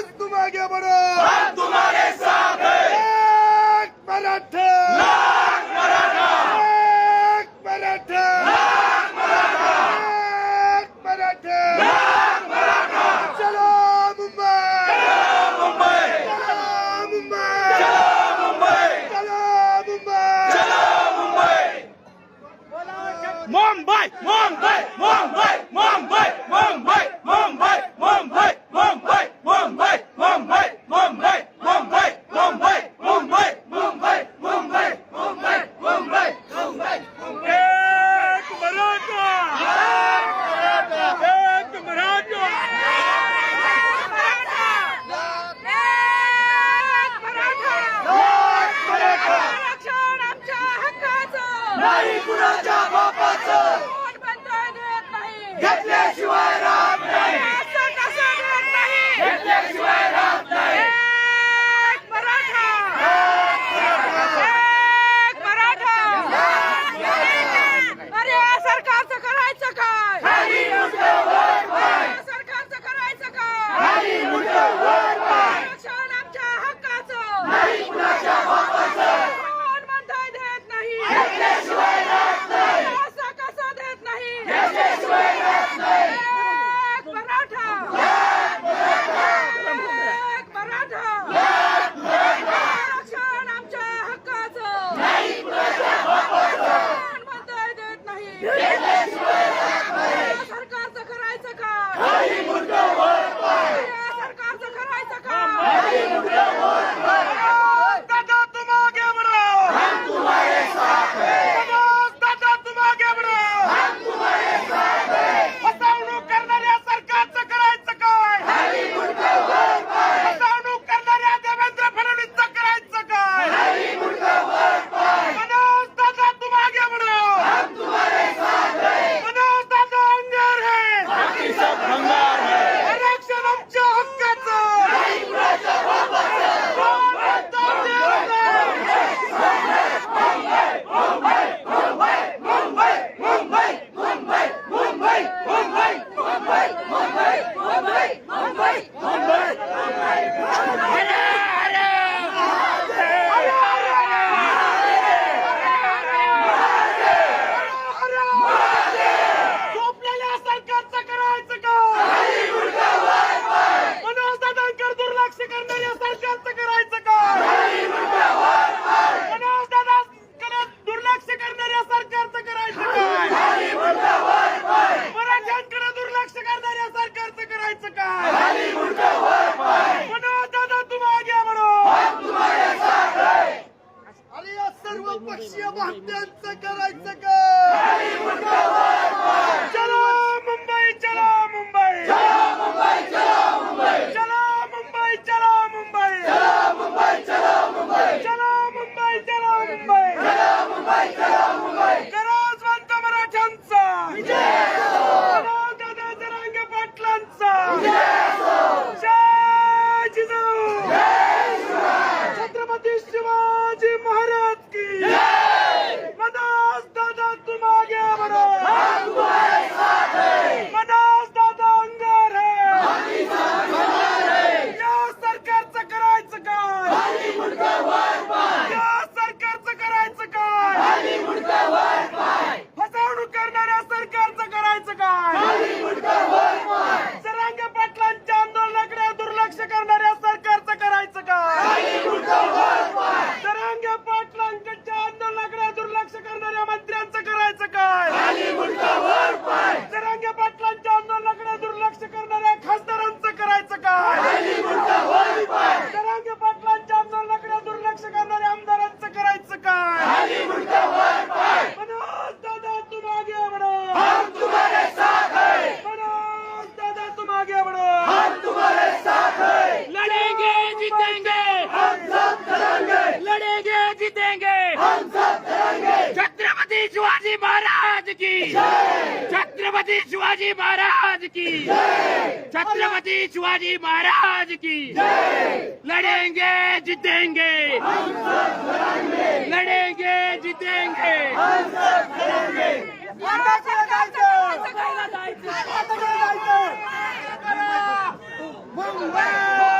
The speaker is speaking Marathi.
Êxito, Maguia Morão! Chhatrapati Shivaji Maharaj की छत्रपती शिवाजी महाराज की लढेंगे जितेंगे। लढेंगे जितेंगे। मुंबई!